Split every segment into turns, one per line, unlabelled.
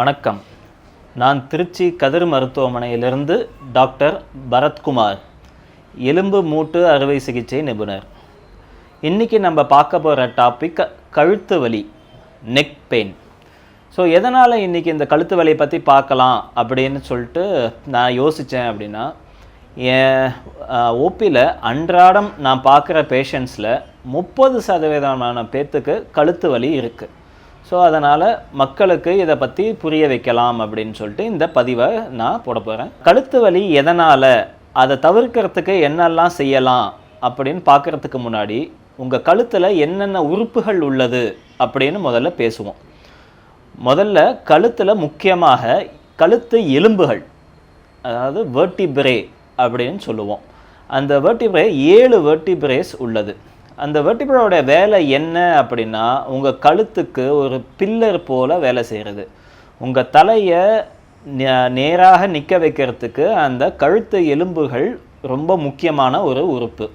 வணக்கம். நான் திருச்சி கதிர் மருத்துவமனையிலிருந்து டாக்டர் பரத்குமார் எலும்பு மூட்டு அறுவை சிகிச்சை நிபுணர். இன்றைக்கி நம்ம பார்க்க போகிற டாபிக் கழுத்து வலி நெக் பெயின் ஸோ எதனால் இன்றைக்கி இந்த கழுத்து வலியை பற்றி பார்க்கலாம் அப்படின்னு சொல்லிட்டு நான் யோசித்தேன் அப்படின்னா என் ஓபியில் அன்றாடம் நான் பார்க்குற பேஷண்ட்ஸில் முப்பது சதவீதமான பேர்த்துக்கு கழுத்து வலி இருக்குது ஸோ அதனால் மக்களுக்கு இதை பற்றி புரிய வைக்கலாம் அப்படின்னு சொல்லிட்டு இந்த பதிவை நான் போட போகிறேன் கழுத்து வலி எதனால்? அதை தவிர்க்கிறதுக்கு என்னெல்லாம் செய்யலாம் அப்படின்னு பார்க்குறதுக்கு முன்னாடி உங்கள் கழுத்தில் என்னென்ன உறுப்புகள் உள்ளது அப்படின்னு முதல்ல பேசுவோம். முதல்ல கழுத்தில் முக்கியமாக கழுத்து எலும்புகள் அதாவது வெர்டிபிரே அப்படின்னு சொல்லுவோம். அந்த வெர்டிபிரே ஏழு வெர்டிபிரேஸ் உள்ளது. அந்த வெர்டிபிரோட வேலை என்ன அப்படின்னா உங்கள் கழுத்துக்கு ஒரு பில்லர் போல் வேலை செய்கிறது உங்கள் தலையை நேராக நிற்க வைக்கிறதுக்கு அந்த கழுத்து எலும்புகள் ரொம்ப முக்கியமான ஒரு உறுப்பு.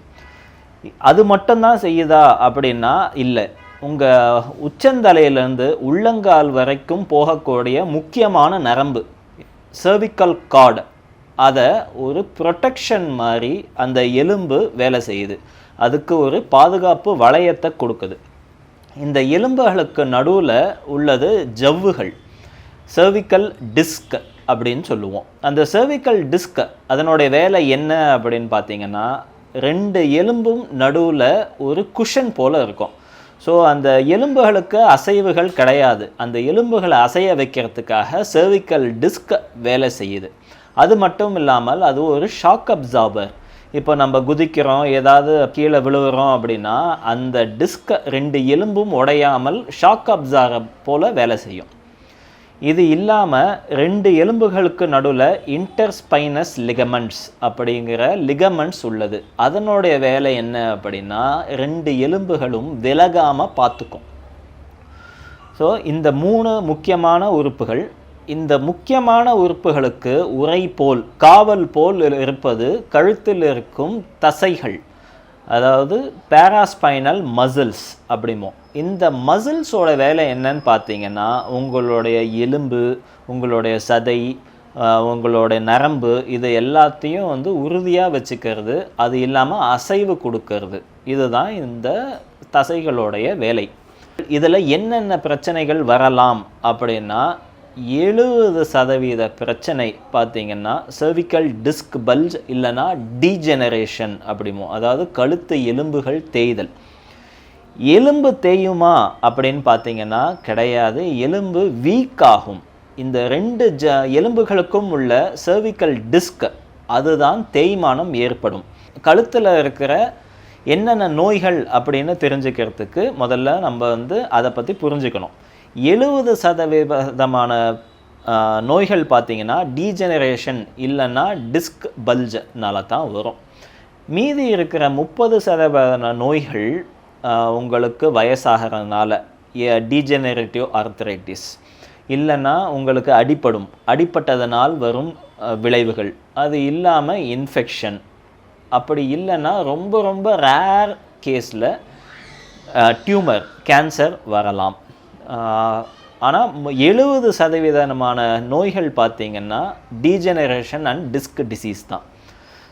அது மட்டும்தான் செய்யுதா அப்படின்னா இல்லை. உங்கள் உச்சந்தலையிலேருந்து உள்ளங்கால் வரைக்கும் போகக்கூடிய முக்கியமான நரம்பு சர்விக்கல் கார்டு அதை ஒரு ப்ரொட்டெக்ஷன் மாதிரி அந்த எலும்பு வேலை செய்யுது. அதுக்கு ஒரு பாதுகாப்பு வளையத்தை கொடுக்குது. இந்த எலும்புகளுக்கு நடுவில் உள்ளது ஜவ்வுகள் சர்விக்கல் டிஸ்க் அப்படின்னு சொல்லுவோம். அந்த சர்விக்கல் டிஸ்க் அதனுடைய வேலை என்ன அப்படின்னு பார்த்தீங்கன்னா ரெண்டு எலும்பும் நடுவில் ஒரு குஷன் போல் இருக்கும். ஸோ அந்த எலும்புகளுக்கு அசைவுகள் கிடையாது. அந்த எலும்புகளை அசைய வைக்கிறதுக்காக சர்விக்கல் டிஸ்க் வேலை செய்யுது. அது மட்டும் இல்லாமல் அது ஒரு ஷாக் அப்சார்பர் இப்போ நம்ம குதிக்கிறோம் ஏதாவது கீழே விழுகிறோம் அப்படின்னா அந்த டிஸ்க ரெண்டு எலும்பும் உடையாமல் ஷாக் அப்சார போல் வேலை செய்யும். இது இல்லாமல் ரெண்டு எலும்புகளுக்கு நடுவில் இன்டர்ஸ்பைனஸ் லிகமெண்ட்ஸ் அப்படிங்கிற லிகமெண்ட்ஸ் உள்ளது. அதனுடைய வேலை என்ன அப்படின்னா ரெண்டு எலும்புகளும் விலகாமல் பார்த்துக்கும். ஸோ இந்த மூணு முக்கியமான உறுப்புகள் இந்த முக்கியமான உறுப்புகளுக்கு உரை போல் காவல் போல் இருப்பது கழுத்தில் இருக்கும் தசைகள் அதாவது பேராஸ்பைனல் மசில்ஸ் அப்படிமோ. இந்த மசில்ஸோட வேலை என்னன்னு பார்த்தீங்கன்னா உங்களுடைய எலும்பு உங்களுடைய சதை உங்களுடைய நரம்பு இது எல்லாத்தையும் வந்து உறுதியாக வச்சுக்கிறது. அது இல்லாமல் அசைவு கொடுக்கறது. இதுதான் இந்த தசைகளுடைய வேலை. இதில் என்னென்ன பிரச்சனைகள் வரலாம் அப்படின்னா எழுபது சதவீத பிரச்சனை பார்த்தீங்கன்னா சர்விக்கல் டிஸ்க் பல்ஜ் இல்லைனா டீஜெனரேஷன் அப்படிமோ அதாவது கழுத்து எலும்புகள் தேய்தல். எலும்பு தேயுமா அப்படின்னு பார்த்தீங்கன்னா கிடையாது. எலும்பு வீக் ஆகும். இந்த ரெண்டு ஜ எலும்புகளுக்கும் உள்ள சர்விக்கல் டிஸ்க் அதுதான் தேய்மானம் ஏற்படும். கழுத்தில் இருக்கிற என்னென்ன நோய்கள் அப்படின்னு தெரிஞ்சுக்கிறதுக்கு முதல்ல நம்ம வந்து அதை பற்றி புரிஞ்சுக்கணும். எழுபது சதவீதமான நோய்கள் பார்த்தீங்கன்னா டீஜெனரேஷன் இல்லைன்னா டிஸ்க் பல்ஜ்னால தான் வரும். மீதி இருக்கிற முப்பது சதவீத நோய்கள் உங்களுக்கு வயசாகிறதுனால டீஜெனரேட்டிவ் ஆர்த்தரைட்டிஸ் இல்லைன்னா உங்களுக்கு அடிப்படும் அடிப்பட்டதனால் வரும் விளைவுகள். அது இல்லாமல் இன்ஃபெக்ஷன் அப்படி இல்லைன்னா ரொம்ப ரொம்ப ரேர் கேஸில் டியூமர் கேன்சர் வரலாம். ஆனால் எழுபது சதவீதமான நோய்கள் பார்த்திங்கன்னா டீஜெனரேஷன் அண்ட் டிஸ்க் டிசீஸ் தான்.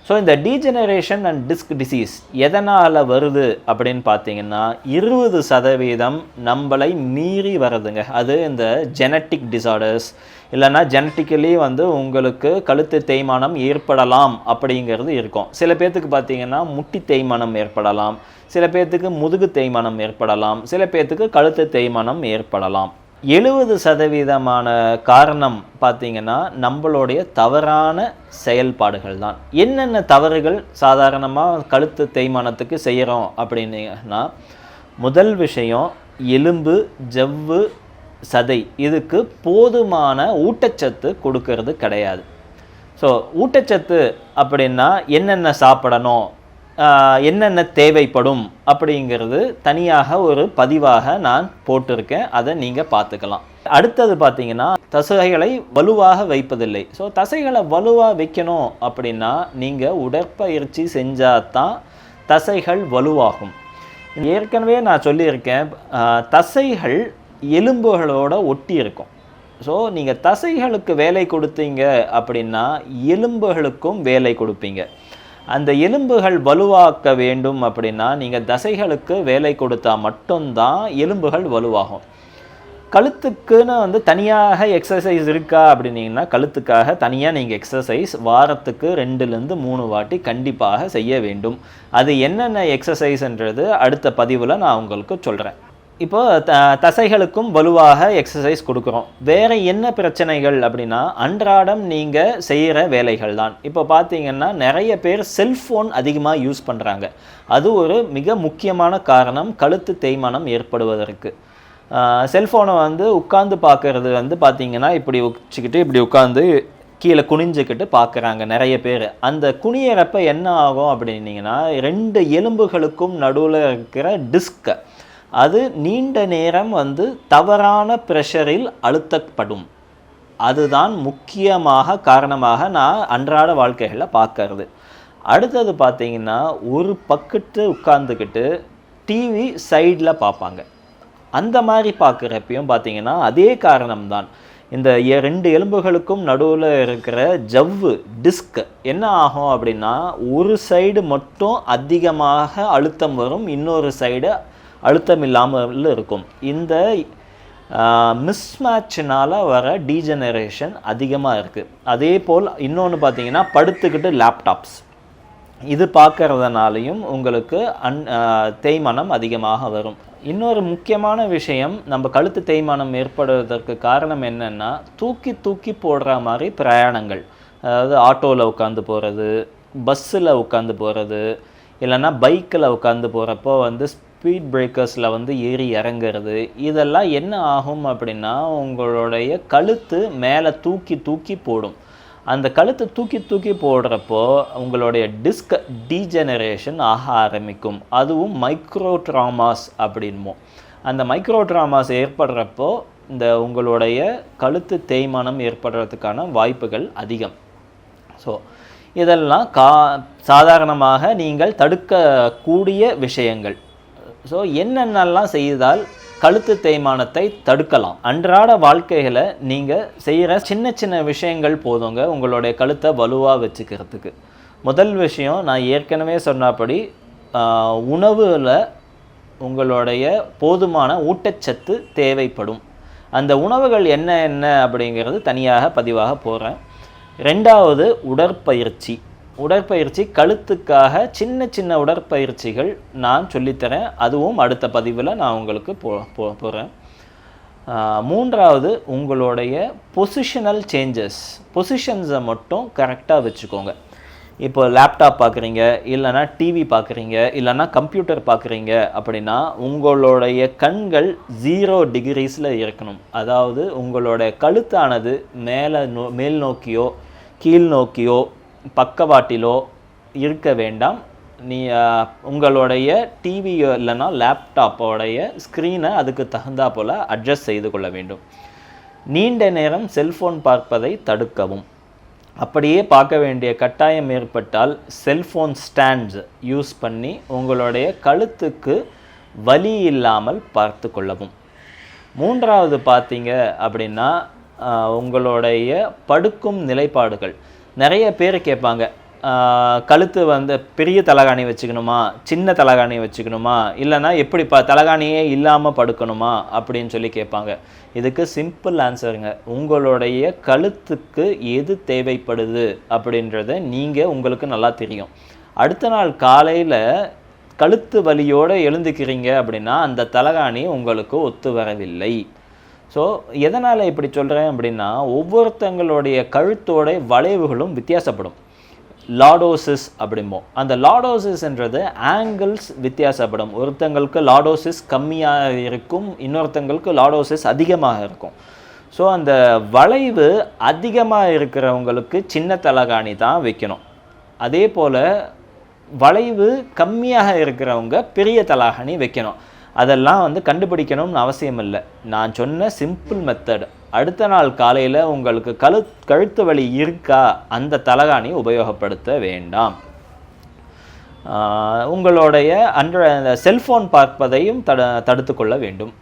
ஸோ இந்த டீஜெனரேஷன் அண்ட் டிஸ்க் டிசீஸ் எதனால் வருது அப்படின்னு பார்த்தீங்கன்னா இருபது சதவீதம் நம்மளை மீறி வருதுங்க. அது இந்த ஜெனட்டிக் டிசார்டர்ஸ் இல்லைன்னா ஜெனட்டிக்கலி வந்து உங்களுக்கு கழுத்து தேய்மானம் ஏற்படலாம் அப்படிங்கிறது இருக்கும். சில பேர்த்துக்கு பார்த்தீங்கன்னா முட்டி தேய்மானம் ஏற்படலாம். சில பேர்த்துக்கு முதுகு தேய்மானம் ஏற்படலாம். சில பேர்த்துக்கு கழுத்து தேய்மானம் ஏற்படலாம். எழுபது சதவீதமான காரணம் பார்த்திங்கன்னா நம்மளுடைய தவறான செயல்பாடுகள் தான். என்னென்ன தவறுகள் சாதாரணமாக கழுத்து தேய்மானத்துக்கு செய்கிறோம் அப்படின்னா முதல் விஷயம் எலும்பு ஜவ்வு சதை. இதுக்கு போதுமான ஊட்டச்சத்து கொடுக்கறது கிடையாது. ஸோ ஊட்டச்சத்து அப்படின்னா என்னென்ன சாப்பிடணும்? என்னென்ன தேவைப்படும் அப்படிங்கிறது தனியாக ஒரு பதிவாக நான் போட்டிருக்கேன். அதை நீங்கள் பார்த்துக்கலாம். அடுத்தது பார்த்தீங்கன்னா தசைகளை வலுவாக வைப்பதில்லை. ஸோ தசைகளை வலுவாக வைக்கணும் அப்படின்னா நீங்கள் உடற்பயிற்சி செஞ்சால் தான் தசைகள் வலுவாகும். ஏற்கனவே நான் சொல்லியிருக்கேன் தசைகள் எலும்புகளோட ஒட்டி இருக்கும். ஸோ நீங்கள் தசைகளுக்கு வேலை கொடுத்தீங்க அப்படின்னா எலும்புகளுக்கும் வேலை கொடுப்பீங்க. அந்த எலும்புகள் வலுவாக்க வேண்டும் அப்படின்னா நீங்கள் தசைகளுக்கு வேலை கொடுத்தா மட்டும்தான் எலும்புகள் வலுவாகும். கழுத்துக்குன்னு வந்து தனியாக எக்ஸசைஸ் இருக்கா அப்படின்னீங்கன்னா கழுத்துக்காக தனியாக நீங்கள் எக்ஸசைஸ் வாரத்துக்கு ரெண்டுலேருந்து மூணு வாட்டி கண்டிப்பாக செய்ய வேண்டும். அது என்னென்ன எக்ஸசைஸ்ன்றது அடுத்த பதிவில் நான் உங்களுக்கு சொல்கிறேன் இப்போ த தசைகளுக்கும் வலுவாக எக்ஸசைஸ் கொடுக்குறோம். வேறு என்ன பிரச்சனைகள் அப்படின்னா அன்றாடம் நீங்கள் செய்கிற வேலைகள் தான் இப்போ பார்த்தீங்கன்னா நிறைய பேர் செல்ஃபோன் அதிகமாக யூஸ் பண்ணுறாங்க அது ஒரு மிக முக்கியமான காரணம் கழுத்து தேய்மானம் ஏற்படுவதற்கு. செல்ஃபோனை வந்து உட்காந்து பார்க்குறது வந்து பார்த்தீங்கன்னா இப்படி வச்சுக்கிட்டு இப்படி உட்காந்து கீழே குனிஞ்சுக்கிட்டு பார்க்குறாங்க நிறைய பேர். அந்த குனியறப்ப என்ன ஆகும் அப்படின்னீங்கன்னா ரெண்டு எலும்புகளுக்கும் நடுவில் இருக்கிற டிஸ்கை அது நீண்ட நேரம் வந்து தவறான ப்ரெஷரில் அழுத்தப்படும். அதுதான் முக்கியமாக காரணமாக நான் அன்றாட வாழ்க்கைகளில் பார்க்கறது. அடுத்தது பார்த்தீங்கன்னா ஒரு பக்கத்து உட்காந்துக்கிட்டு டிவி சைடில் பார்ப்பாங்க. அந்த மாதிரி பார்க்குறப்பையும் பார்த்தீங்கன்னா அதே காரணம்தான். இந்த ரெண்டு எலும்புகளுக்கும் நடுவில் இருக்கிற ஜவ்வு டிஸ்க் என்ன ஆகும் அப்படின்னா ஒரு சைடு மட்டும் அதிகமாக அழுத்தம் வரும் இன்னொரு சைடு அழுத்தம் இல்லாமல் இருக்கும். இந்த மிஸ்மேட்சினால் வர டீஜெனரேஷன் அதிகமாக இருக்குது அதே போல் இன்னொன்று பார்த்தீங்கன்னா படுத்துக்கிட்டு லேப்டாப்ஸ் இது பார்க்கறதுனாலையும் உங்களுக்கு அன் தேய்மானம் அதிகமாக வரும். இன்னொரு முக்கியமான விஷயம் நம்ம கழுத்து தேய்மானம் ஏற்படுவதற்கு காரணம் என்னென்னா தூக்கி தூக்கி போடுற மாதிரி பிரயாணங்கள். அதாவது ஆட்டோவில் உட்காந்து போகிறது பஸ்ஸில் உட்காந்து போகிறது இல்லைன்னா பைக்கில் உட்காந்து போகிறப்போ வந்து ஸ்பீட் பிரேக்கர்ஸில் வந்து ஏறி இறங்குறது இதெல்லாம் என்ன ஆகும் அப்படின்னா உங்களுடைய கழுத்து மேலே தூக்கி தூக்கி போடும். அந்த கழுத்தை தூக்கி தூக்கி போடுறப்போ உங்களுடைய டிஸ்க் டீஜெனரேஷன் ஆக ஆரம்பிக்கும். அதுவும் மைக்ரோ ட்ராமாஸ் அப்படின்மோ அந்த மைக்ரோ ட்ராமாஸ் ஏற்படுறப்போ இந்த உங்களுடைய கழுத்து தேய்மானம் ஏற்படுறதுக்கான வாய்ப்புகள் அதிகம். ஸோ இதெல்லாம் கா சாதாரணமாக நீங்கள் தடுக்கக்கூடிய விஷயங்கள். ஸோ என்னென்னலாம் செய்தால் கழுத்து தேய்மானத்தை தடுக்கலாம்? அன்றாட வாழ்க்கைகளை நீங்கள் செய்கிற சின்ன சின்ன விஷயங்கள் போதுங்க உங்களுடைய கழுத்தை வலுவாக வச்சுக்கிறதுக்கு. முதல் விஷயம் நான் ஏற்கனவே சொன்னபடி உணவில் உங்களுடைய போதுமான ஊட்டச்சத்து தேவைப்படும். அந்த உணவுகள் என்ன என்ன அப்படிங்கிறது தனியாக பதிவாக போகிறேன் ரெண்டாவது உடற்பயிற்சி. உடற்பயிற்சி கழுத்துக்காக சின்ன சின்ன உடற்பயிற்சிகள் நான் சொல்லித்தரேன். அதுவும் அடுத்த பதிவில் நான் உங்களுக்கு போ போ போகிறேன் மூன்றாவது உங்களுடைய பொசிஷனல் சேஞ்சஸ் பொசிஷன்ஸை மட்டும் கரெக்டாக வச்சுக்கோங்க. இப்போ லேப்டாப் பார்க்குறீங்க இல்லைன்னா டிவி பார்க்குறீங்க இல்லைன்னா கம்ப்யூட்டர் பார்க்குறீங்க அப்படின்னா உங்களுடைய கண்கள் ஜீரோ டிகிரிஸில் இருக்கணும். அதாவது உங்களுடைய கழுத்தானது மேலே நோ மேல் நோக்கியோ கீழ் நோக்கியோ பக்கவாட்டிலோ இருக்க வேண்டாம். நீ உங்களுடைய டிவியோ இல்லைன்னா லேப்டாப்போடைய ஸ்க்ரீனை அதுக்கு தகுந்தா போல் அட்ஜஸ்ட் செய்து கொள்ள வேண்டும். நீண்ட நேரம் செல்ஃபோன் பார்ப்பதை தடுக்கவும். அப்படியே பார்க்க வேண்டிய கட்டாயம் ஏற்பட்டால் செல்ஃபோன் ஸ்டாண்ட்ஸ் யூஸ் பண்ணி உங்களுடைய கழுத்துக்கு வலி இல்லாமல் பார்த்து கொள்ளவும். மூன்றாவது பார்த்தீங்க அப்படின்னா உங்களுடைய படுக்கும் நிலைப்பாடுகள். நிறைய பேர் கேட்பாங்க கழுத்து வந்து பெரிய தலகாணி வச்சுக்கணுமா? சின்ன தலகாணி வச்சுக்கணுமா? இல்லைன்னா எப்படி ப தலகாணியே இல்லாமல் படுக்கணுமா? அப்படின்னு சொல்லி கேட்பாங்க. இதுக்கு சிம்பிள் ஆன்சருங்க உங்களுடைய கழுத்துக்கு எது தேவைப்படுது அப்படின்றத நீங்கள் உங்களுக்கு நல்லா தெரியும். அடுத்த நாள் காலையில் கழுத்து வலியோடு எழுந்துக்கிறீங்க அப்படின்னா அந்த தலகாணி உங்களுக்கு ஒத்து வரவில்லை. ஸோ எதனால் இப்படி சொல்கிறேன் அப்படின்னா ஒவ்வொருத்தங்களுடைய கழுத்தோட வளைவுகளும் வித்தியாசப்படும். லாடோசிஸ் அப்படிம்போம் அந்த லாடோசிஸ்ன்றது ஆங்கிள்ஸ் வித்தியாசப்படும். ஒருத்தங்களுக்கு லாடோசிஸ் கம்மியாக இருக்கும் இன்னொருத்தங்களுக்கு லாடோசிஸ் அதிகமாக இருக்கும். ஸோ அந்த வளைவு அதிகமாக இருக்கிறவங்களுக்கு சின்ன தலகாணி தான் வைக்கணும். அதே போல் வளைவு கம்மியாக இருக்கிறவங்க பெரிய தலகாணி வைக்கணும். அதெல்லாம் வந்து கண்டுபிடிக்கணும்னு அவசியம் இல்லை நான் சொன்ன சிம்பிள் மெத்தட் அடுத்த நாள் காலையில் உங்களுக்கு கழு கழுத்து வலி இருக்கா? அந்த தலகாணி உபயோகப்படுத்த வேண்டாம். உங்களுடைய அன்ற செல்ஃபோன் பார்ப்பதையும் தட தடுத்து கொள்ள வேண்டும்.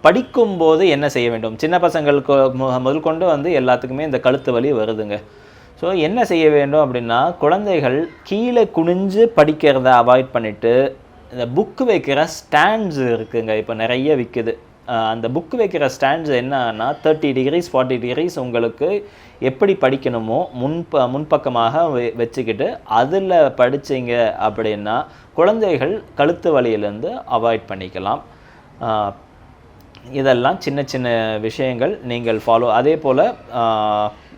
படிக்கும்போது என்ன செய்ய வேண்டும்? சின்ன பசங்களுக்கு மு- முதல் கொண்டு வந்து எல்லாத்துக்குமே இந்த கழுத்து வலி வருதுங்க. ஸோ என்ன செய்ய வேண்டும் அப்படின்னா குழந்தைகள் கீழே குனிஞ்சு படிக்கிறத அவாய்ட் பண்ணிவிட்டு இந்த புக்கு வைக்கிற ஸ்டாண்ட்ஸ் இருக்குங்க. இப்போ நிறைய விற்குது அந்த புக்கு வைக்கிற ஸ்டாண்ட்ஸ் என்னன்னா தேர்ட்டி டிகிரிஸ் ஃபார்ட்டி டிகிரிஸ் உங்களுக்கு எப்படி படிக்கணுமோ முன்ப முன்பக்கமாக வெ- வச்சுக்கிட்டு அதில் படிச்சீங்க அப்படின்னா குழந்தைகள் கழுத்து வலியிலேருந்து அவாய்ட் பண்ணிக்கலாம். இதெல்லாம் சின்ன சின்ன விஷயங்கள் நீங்கள் ஃபாலோ அதே போல்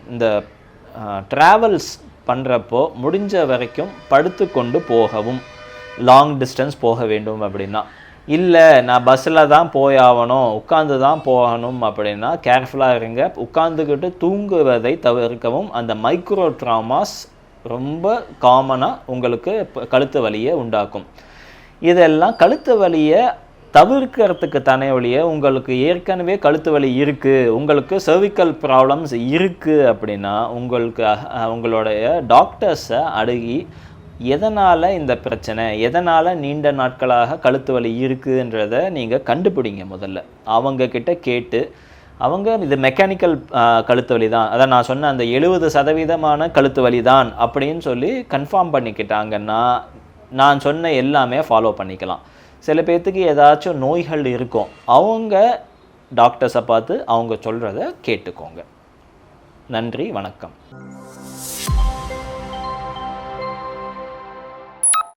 இந்த ட்ராவல்ஸ் பண்ணுறப்போ முடிஞ்ச வரைக்கும் படுத்துக்கொண்டு போகவும். லாங் டிஸ்டன்ஸ் போக வேண்டும் அப்படின்னா. இல்லை நான் பஸ்ஸில் தான் போயாகணும் உட்காந்து தான் போகணும் அப்படின்னா கேர்ஃபுல்லாக இருங்க. உட்காந்துக்கிட்டு தூங்குவதை தவிர்க்கவும் அந்த மைக்ரோ ட்ராமாஸ் ரொம்ப காமனாக உங்களுக்கு கழுத்து வலியை உண்டாக்கும். இதெல்லாம் கழுத்து வலியை தவிர்க்கிறதுக்கு தானே ஒழிய உங்களுக்கு ஏற்கனவே கழுத்து வலி இருக்குது உங்களுக்கு சர்விக்கல் ப்ராப்ளம்ஸ் இருக்குது அப்படின்னா உங்களுக்கு உங்களுடைய டாக்டர்ஸை அணுகி எதனால் இந்த பிரச்சனை? எதனால் நீண்ட நாட்களாக கழுத்து வலி இருக்குன்றதை நீங்கள் கண்டுபிடிங்க முதல்ல. அவங்கக்கிட்ட கேட்டு அவங்க இது மெக்கானிக்கல் கழுத்து வலி தான் அதான் நான் சொன்ன அந்த எழுபது சதவீதமான கழுத்து வலி தான் அப்படின்னு சொல்லி கன்ஃபார்ம் பண்ணிக்கிட்டாங்கன்னா நான் சொன்ன எல்லாமே ஃபாலோ பண்ணிக்கலாம். சில பேர்த்துக்கு ஏதாச்சும் நோய்கள் இருக்கும். அவங்க டாக்டர்ஸை பார்த்து அவங்க சொல்கிறத கேட்டுக்கோங்க. நன்றி வணக்கம்.